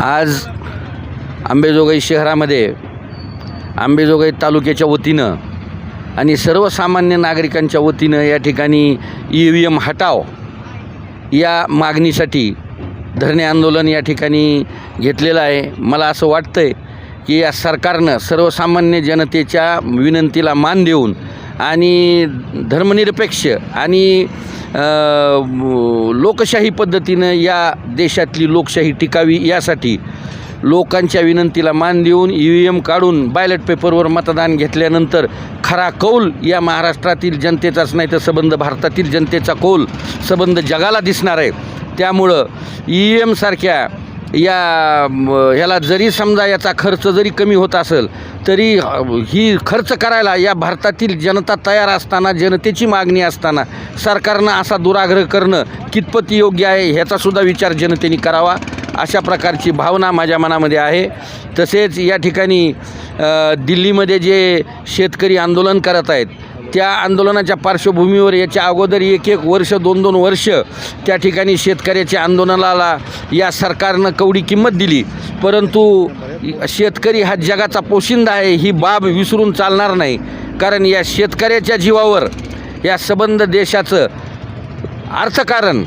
आज आंबेजोगाई शहरामध्ये आंबेजोगाई तालुक्याच्या वतीनं आणि सर्वसामान्य नागरिकांच्या वतीनं या ठिकाणी ई व्ही एम हटाव या मागणीसाठी धरणे आंदोलन या ठिकाणी घेतलेलं आहे. मला असं वाटतं आहे की या सरकारनं सर्वसामान्य जनतेच्या विनंतीला मान देऊन आणि धर्मनिरपेक्ष आणि लोकशाही पद्धतीनं या देशातली लोकशाही टिकावी यासाठी लोकांच्या विनंतीला मान देऊन ई व्ही एम काढून बॅलेट पेपरवर मतदान घेतल्यानंतर खरा कौल या महाराष्ट्रातील जनतेचाच नाही तर संबंध भारतातील जनतेचा कौल सबंध जगाला दिसणार आहे. त्यामुळं ई व्ही एमसारख्या या ह्याला जरी समजा याचा खर्च जरी कमी होत असेल तरी ही खर्च करायला या भारतातील जनता तयार असताना जनतेची मागणी असताना सरकारनं असा दुराग्रह करणं कितपत योग्य आहे ह्याचासुद्धा विचार जनतेने करावा अशा प्रकारची भावना माझ्या मनामध्ये आहे. तसेच या ठिकाणी दिल्लीमध्ये जे शेतकरी आंदोलन करत आहेत त्या आंदोलनाच्या पार्श्वभूमीवर याच्या अगोदर एक एक वर्ष दोन दोन वर्ष त्या ठिकाणी शेतकऱ्याच्या आंदोलनाला या सरकारनं कवडी किंमत दिली. परंतु शेतकरी हा जगाचा पोशिंदा आहे ही बाब विसरून चालणार नाही. कारण या शेतकऱ्याच्या जीवावर या संबंध देशाचं अर्थकारण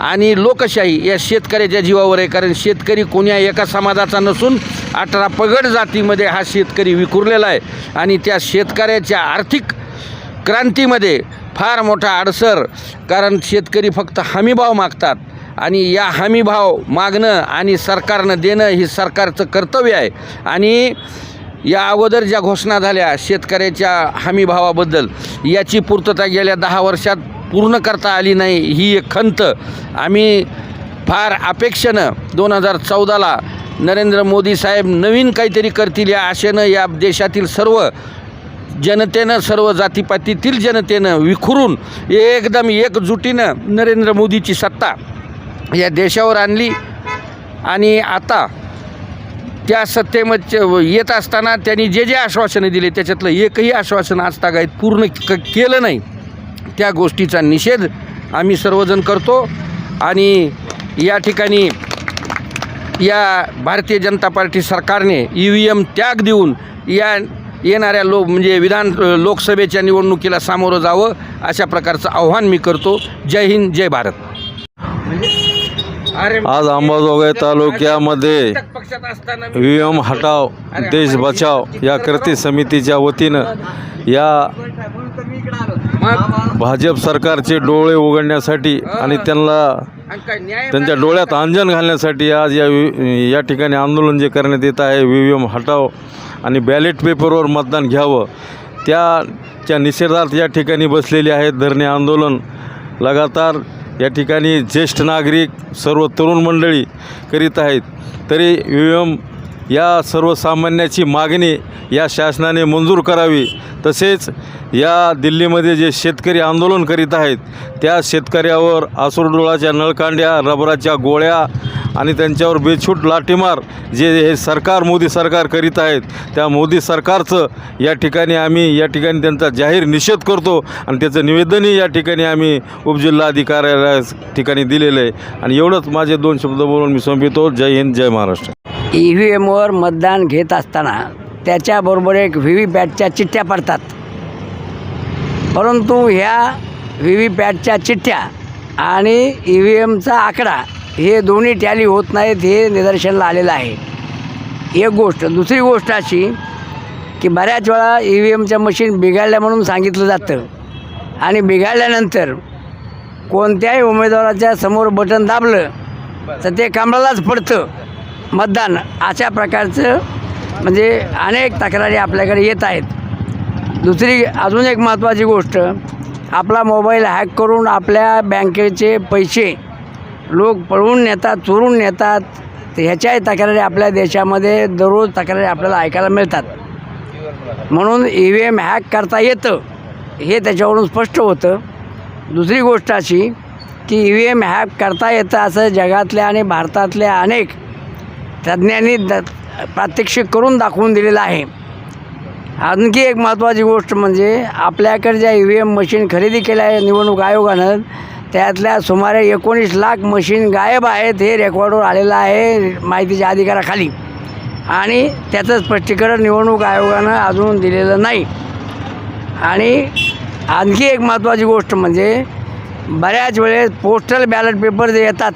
आणि लोकशाही या शेतकऱ्याच्या जीवावर आहे. कारण शेतकरी कोण्या एका समाजाचा नसून अठरा पगड जातीमध्ये हा शेतकरी विखुरलेला आहे. आणि त्या शेतकऱ्याच्या आर्थिक क्रांतीमध्ये फार मोठा अडसर कारण शेतकरी फक्त हमीभाव मागतात. आणि या हमीभाव मागणं आणि सरकारनं देणं ही सरकारचं कर्तव्य आहे. आणि या अगोदर ज्या घोषणा झाल्या शेतकऱ्याच्या हमीभावाबद्दल याची पूर्तता गेल्या दहा वर्षात पूर्ण करता आली नाही ही एक खंत. आम्ही फार अपेक्षेनं दोन हजार चौदाला नरेंद्र मोदी साहेब नवीन काहीतरी करतील या आशेनं या देशातील सर्व जनतेनं सर्व जातीपातीतील जनतेनं विखुरून एकदम एकजुटीनं नरेंद्र मोदीची सत्ता या देशावर आणली. आणि आता त्या सत्तेमध्ये येत असताना त्यांनी जे जे आश्वासनं दिले त्याच्यातलं एकही आश्वासन आजतागायत पूर्ण क केलं नाही. त्या गोष्टीचा निषेध आम्ही सर्वजण करतो. आणि या ठिकाणी या भारतीय जनता पार्टी सरकारने ई व्ही एम त्याग देऊन या येणाऱ्या लो म्हणजे विधान लोकसभेच्या निवडणुकीला सामोरं जावं अशा प्रकारचं आव्हान मी करतो. जय हिंद जय भारत. आज अंबाजोगाई तालुक्यामध्ये पक्षात असताना व्ही एम हटाव देश बचाव या कृती समितीच्या वतीनं या भाजप सरकारचे डोळे उघडण्यासाठी आणि त्यांना त्यांच्या डोळ्यात अंजन घालण्यासाठी आज या वि- या ठिकाणी आंदोलन जे करण्यात येत आहे व्ही एम हटाव. आणि बॅलेट पेपरवर मतदान घ्यावं. त्याच्या निषेधार्थ या ठिकाणी बसलेले आहेत धरणे आंदोलन. लगातार या ठिकाणी ज्येष्ठ नागरिक सर्व तरुण मंडळी करीत आहेत. तरी व्ही एम या सर्वसामान्याची मागणी या शासनाने मंजूर करावी. तसेच या दिल्लीमध्ये जे शेतकरी आंदोलन करीत आहेत त्या शेतकऱ्यावर आसुरडोळाच्या नळकांड्या रबराच्या गोळ्या आणि त्यांच्यावर बेछूट लाठीमार जे हे सरकार मोदी सरकार करीत आहेत त्या मोदी सरकारचं या ठिकाणी आम्ही या ठिकाणी त्यांचा जाहीर निषेध करतो आणि त्याचं निवेदनही या ठिकाणी आम्ही उपजिल्हाधिकाऱ्याला ठिकाणी दिलेलं आहे. आणि एवढंच माझे दोन शब्द बोलून मी संपितो. जय हिंद जय महाराष्ट्र. ई व्ही एमवर मतदान घेत असताना त्याच्याबरोबर एक व्ही व्ही पॅटच्या चिठ्ठ्या पडतात. परंतु ह्या व्ही व्ही पॅटच्या चिठ्ठ्या आणि ई व्ही एमचा आकडा हे दोन्ही टॅली होत नाहीत हे निदर्शनाला आलेलं आहे. एक गोष्ट दुसरी गोष्ट अशी की बऱ्याच वेळा ई व्ही एमच्या मशीन बिघडल्या म्हणून सांगितलं जातं. आणि बिघडल्यानंतर कोणत्याही उमेदवाराच्या समोर बटन दाबलं तर ते कांबळालाच पडतं. मतदान अशा प्रकारचं म्हणजे अनेक तक्रारी आपल्याकडे येत आहेत. दुसरी अजून एक महत्त्वाची गोष्ट आपला मोबाईल हॅक करून आपल्या बँकेचे पैसे लोक पळवून नेतात चोरून नेतात तर ह्याच्याही तक्रारी आपल्या देशामध्ये दररोज तक्रारी आपल्याला ऐकायला मिळतात. म्हणून ई व्ही एम हॅक करता येतं हे त्याच्यावरून स्पष्ट होतं. दुसरी गोष्ट अशी की ई व्ही एम हॅक करता येतं असं जगातल्या आणि भारतातल्या अनेक तज्ज्ञांनी द प्रात्यक्षिक करून दाखवून दिलेलं आहे. आणखी एक महत्त्वाची गोष्ट म्हणजे आपल्याकडे ज्या ई व्ही एम मशीन खरेदी केल्या आहे निवडणूक आयोगानं त्यातल्या सुमारे एकोणीस लाख मशीन गायब आहेत हे रेकॉर्डवर आलेलं आहे माहितीच्या अधिकाराखाली. आणि त्याचं स्पष्टीकरण निवडणूक आयोगानं अजून दिलेलं नाही. आणि आणखी एक महत्त्वाची गोष्ट म्हणजे बऱ्याच वेळेस पोस्टल बॅलेट पेपर जे येतात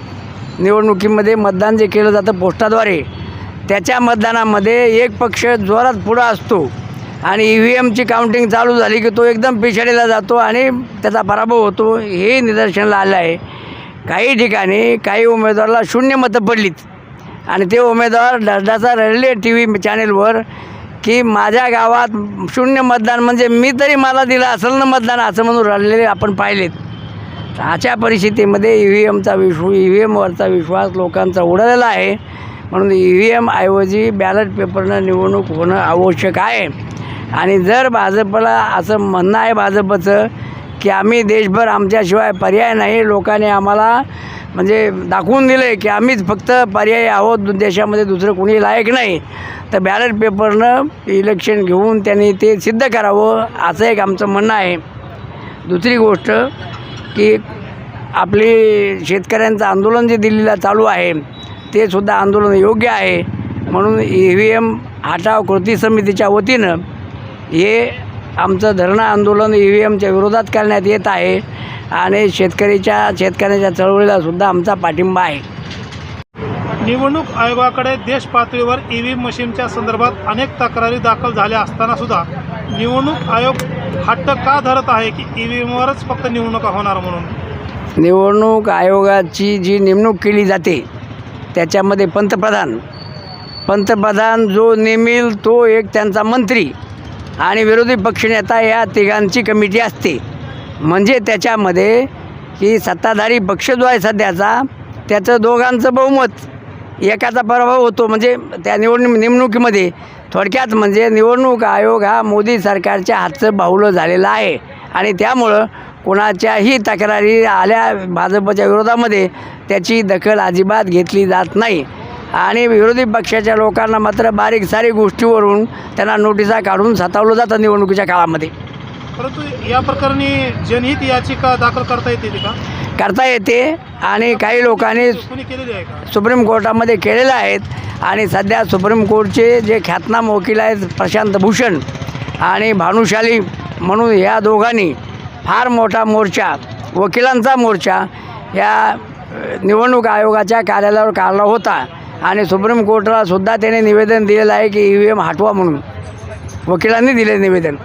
निवडणुकीमध्ये मतदान जे केलं जातं पोस्टाद्वारे त्याच्या मतदानामध्ये एक पक्ष जोरात पुढं असतो. आणि ई व्ही एमची काउंटिंग चालू झाली की तो एकदम पिछाडीला जातो आणि त्याचा पराभव होतो हे निदर्शनाला आलं आहे. काही ठिकाणी काही उमेदवाराला शून्य मतं पडलीत. आणि ते उमेदवार डसडाचा रडले टी व्ही चॅनेलवर की माझ्या गावात शून्य मतदान म्हणजे मी तरी मला दिलं असेल ना मतदान असं म्हणून रडलेले आपण पाहिलेत. अशा परिस्थितीमध्ये ई व्ही एमचा विश्व ई व्ही एमवरचा विश्वास लोकांचा उडालेला आहे. म्हणून ई व्ही एम ऐवजी बॅलेट पेपरनं निवडणूक होणं आवश्यक आहे. आणि जर भाजपला असं म्हणणं आहे भाजपचं की आम्ही देशभर आमच्याशिवाय पर्याय नाही लोकांनी आम्हाला म्हणजे दाखवून दिलं आहे की आम्हीच फक्त पर्याय आहोत दु- देशामध्ये दुसरं कोणी लायक नाही तर बॅलेट पेपरनं इलेक्शन घेऊन त्यांनी ते सिद्ध करावं असं एक आमचं म्हणणं आहे. दुसरी गोष्ट की आपली शेतकऱ्यांचं आंदोलन जे दिल्लीला चालू आहे ते सुद्धा आंदोलन योग्य आहे. म्हणून ई व्ही एम हटाव कृती समितीच्या वतीनं हे आमचं धरणं आंदोलन ई व्ही एमच्या विरोधात करण्यात येत आहे. आणि शेतकरीच्या शेतकऱ्याच्या चळवळीला सुद्धा आमचा पाठिंबा आहे. निवडणूक आयोगाकडे देश पातळीवर ई व्ही मशीनच्या संदर्भात अनेक तक्रारी दाखल झाल्या असताना सुद्धा निवडणूक आयोग हट्ट का धरत आहे की ई व्ही एमवरच फक्त निवडणुका होणार म्हणून? निवडणूक आयोगाची जी नेमणूक केली जाते त्याच्यामध्ये पंतप्रधान. पंतप्रधान जो नेमेल तो एक त्यांचा मंत्री. आणि विरोधी पक्षनेता या तिघांची कमिटी असते. म्हणजे त्याच्यामध्ये की सत्ताधारी पक्ष जो आहे सध्याचा त्याचं दोघांचं बहुमत एकाचा पराभव होतो. म्हणजे त्या निवडणूक नेमणुकीमध्ये थोडक्यात म्हणजे निवडणूक आयोग हा मोदी सरकारच्या हातचं बाहुलं झालेलं आहे. आणि त्यामुळं कोणाच्याही तक्रारी आल्या भाजपच्या विरोधामध्ये त्याची दखल अजिबात घेतली जात नाही. आणि विरोधी पक्षाच्या लोकांना मात्र बारीक सारीक गोष्टीवरून त्यांना नोटिसा काढून सतावलं जातं निवडणुकीच्या काळामध्ये. परंतु या प्रकरणी जनहित याचिका दाखल करता येते का? करता येते आणि काही लोकांनी सुप्रीम कोर्टामध्ये केलेलं आहेत आणि सध्या सुप्रीम कोर्टचे जे ख्यातनाम वकील आहेत प्रशांत भूषण आणि भानुशाली म्हणून ह्या दोघांनी फार मोठा मोर्चा वकिलांचा मोर्चा या निवडणूक आयोगाच्या कार्यालयावर काढला होता. आणि सुप्रीम कोर्टाला सुद्धा त्याने निवेदन दिलेलं आहे की ई व्ही एम हटवा म्हणून. वकिलांनी दिले निवेदन.